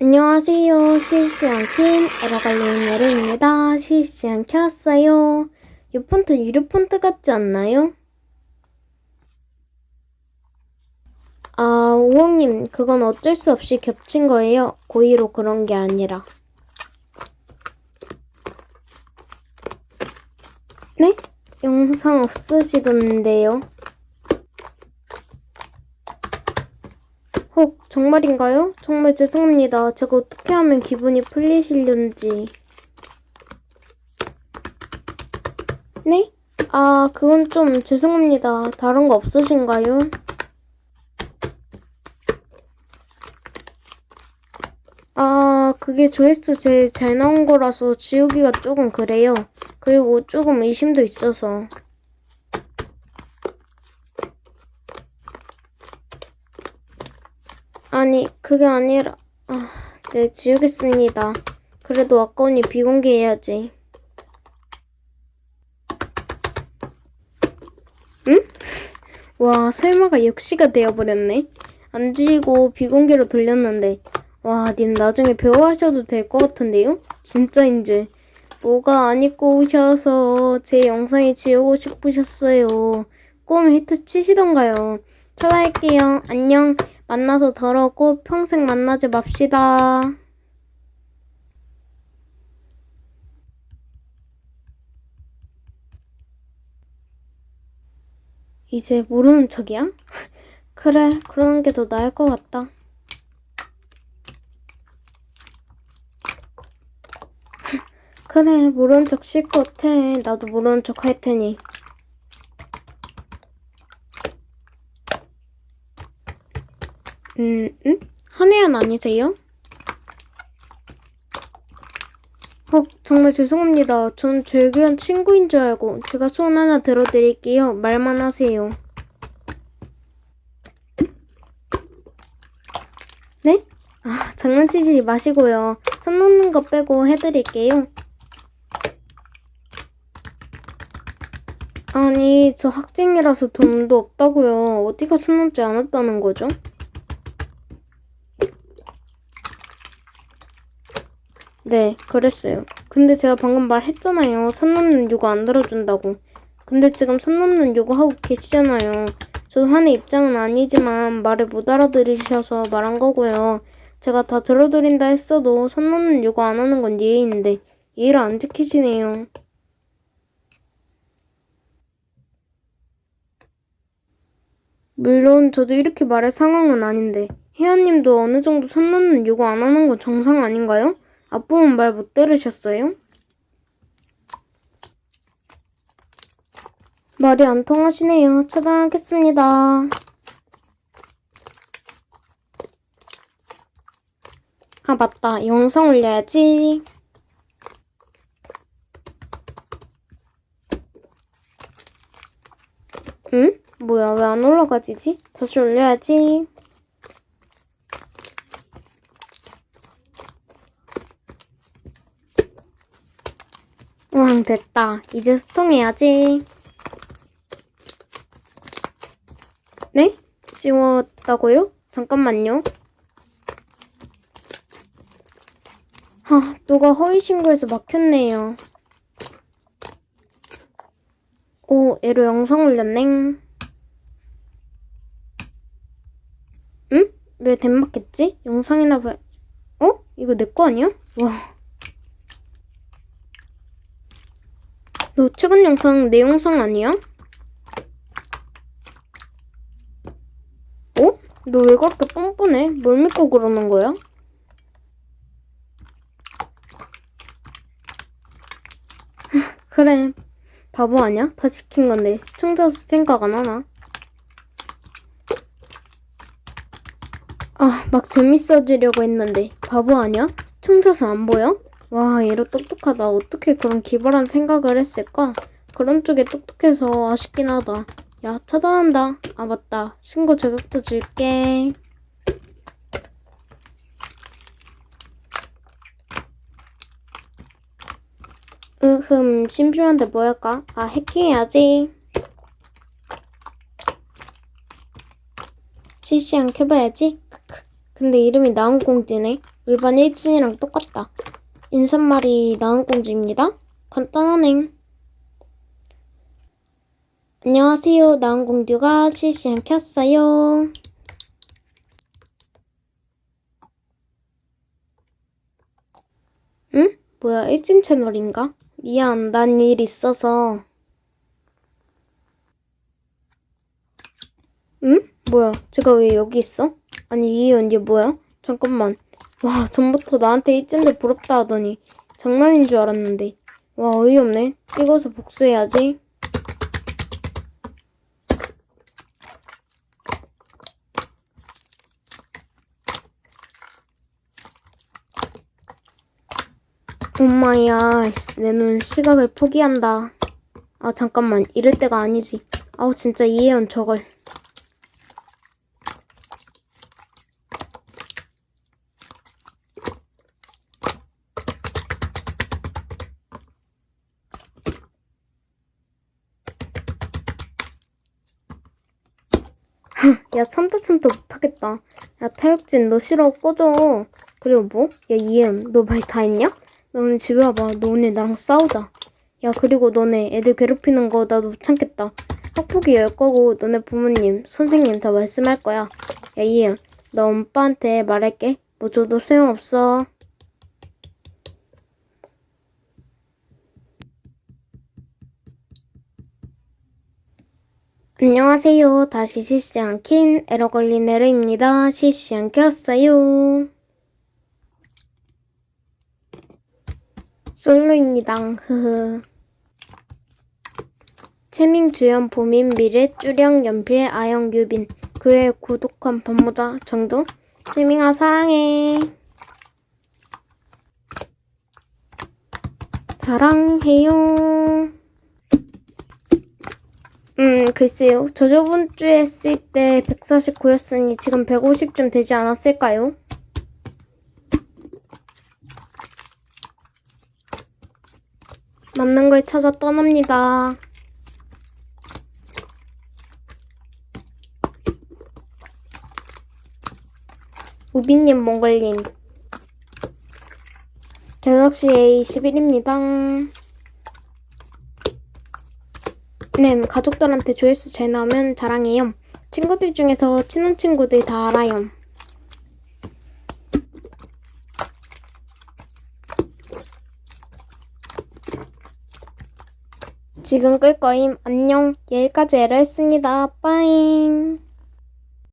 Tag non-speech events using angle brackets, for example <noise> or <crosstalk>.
안녕하세요. 실시간 킨 에러갈림 메르입니다. 실시간 켰어요. 이 폰트 유료 폰트 같지 않나요? 아, 우엉님, 그건 어쩔 수 없이 겹친 거예요. 고의로 그런 게 아니라. 네? 영상 없으시던데요? 혹 정말인가요? 정말 죄송합니다. 제가 어떻게 하면 기분이 풀리시려는지. 네? 아, 그건 좀 죄송합니다. 다른 거 없으신가요? 아, 그게 조회수 제일 잘 나온 거라서 지우기가 조금 그래요. 그리고 조금 의심도 있어서. 아니, 그게 아니라, 아, 네, 지우겠습니다. 그래도 아까우니 비공개해야지. 응? 와, 설마가 역시가 되어버렸네. 안 지우고 비공개로 돌렸는데. 와, 님 나중에 배워하셔도 될 것 같은데요? 진짜인지. 뭐가 안 입고 오셔서 제 영상에 지우고 싶으셨어요. 꿈 히트 치시던가요. 찾아갈게요. 안녕. 만나서 더러고 평생 만나지 맙시다. 이제 모르는 척이야? <laughs> 그래, 그러는 게 더 나을 것 같다. <laughs> 그래, 모르는 척 실컷 해. 나도 모르는 척 할 테니. 음, 음? 한혜연 아니세요? 어, 정말 죄송합니다. 전 즐겨한 친구인 줄 알고 제가 소원 하나 들어드릴게요. 말만 하세요. 네? 아, 장난치지 마시고요. 손 놓는 거 빼고 해드릴게요. 아니, 저 학생이라서 돈도 없다고요. 어디가 손 놓지 않았다는 거죠? 네, 그랬어요. 근데 제가 방금 말했잖아요. 선 넘는 요구 안 들어준다고. 근데 지금 선 넘는 요구하고 계시잖아요. 저도 한의 입장은 아니지만 말을 못 알아들으셔서 말한 거고요. 제가 다 들어드린다 했어도 선 넘는 요구 안 하는 건 예의인데 예의를 안 지키시네요. 물론 저도 이렇게 말할 상황은 아닌데 혜연님도 어느 정도 선 넘는 요구 안 하는 건 정상 아닌가요? 앞부분 말못 들으셨어요? 말이 안 통하시네요. 차단하겠습니다. 아, 맞다. 영상 올려야지. 응? 뭐야, 왜 안 올라가지지? 다시 올려야지. 왕, 됐다. 이제 소통해야지. 네? 지웠다고요? 잠깐만요. 하, 누가 허위신고해서 막혔네요. 오, 애로 영상 올렸네. 응? 왜 덴마겠지? 영상이나 봐야지. 어? 이거 내 거 아니야? 와. 너 최근 영상 내 영상 아니야? 어? 너 왜 그렇게 뻔뻔해? 뭘 믿고 그러는 거야? <laughs> 그래. 바보 아니야? 다 지킨 건데 시청자 수 생각 안 하나? 아, 막 재밌어지려고 했는데 바보 아니야? 시청자 수 안 보여? 와, 얘로 똑똑하다. 어떻게 그런 기발한 생각을 했을까? 그런 쪽에 똑똑해서 아쉽긴 하다. 야, 차단한다. 아, 맞다. 신고 자격도 줄게. 으흠, 심심한데 뭐 할까? 아, 해킹해야지. 실시간 켜봐야지. 근데 이름이 나은공주네. 일반 일진이랑 똑같다. 인사말이 나은공주입니다. 간단하네. 안녕하세요. 나은공주가 실시간 켰어요. 응? 뭐야, 일진 채널인가? 미안, 난 일 있어서. 응? 뭐야, 제가 왜 여기 있어? 아니, 이 언니 뭐야? 잠깐만. 와, 전부터 나한테 일진들 부럽다 하더니 장난인 줄 알았는데. 와, 어이없네. 찍어서 복수해야지. 엄마야, 내 눈 시각을 포기한다. 아, 잠깐만. 이럴 때가 아니지. 아우, 진짜 이해연 저걸. 야, 참다 참다 못하겠다. 야, 타육진, 너 싫어, 꺼져. 그리고 뭐? 야, 이혜연, 너말 다 했냐? 너 오늘 집에 와봐. 너 오늘 나랑 싸우자. 야, 그리고 너네 애들 괴롭히는 거 나도 못 참겠다. 학폭이 열 거고, 너네 부모님, 선생님 다 말씀할 거야. 야, 이혜연, 너 오빠한테 말할게. 뭐 줘도 소용없어. 안녕하세요. 다시 실시간 킨 에러 걸린 에러입니다. 실시간 켰어요. 솔로입니다. 흐흐. 채민 주연 보민 미래 쭈령 연필 아영 유빈 그의 구독한 반모자 정두 채민아 사랑해. 사랑해요. 음, 글쎄요. 저 저번 주에 했을 때 149였으니 지금 150좀 되지 않았을까요? 맞는 걸 찾아 떠납니다. 우빈님, 몽골님. 갤럭시 A11입니다. 네, 가족들한테 조회수 잘 나오면 자랑해요. 친구들 중에서 친한 친구들 다 알아요. 지금 끌 거임. 안녕. 여기까지 에러 했습니다. 빠잉.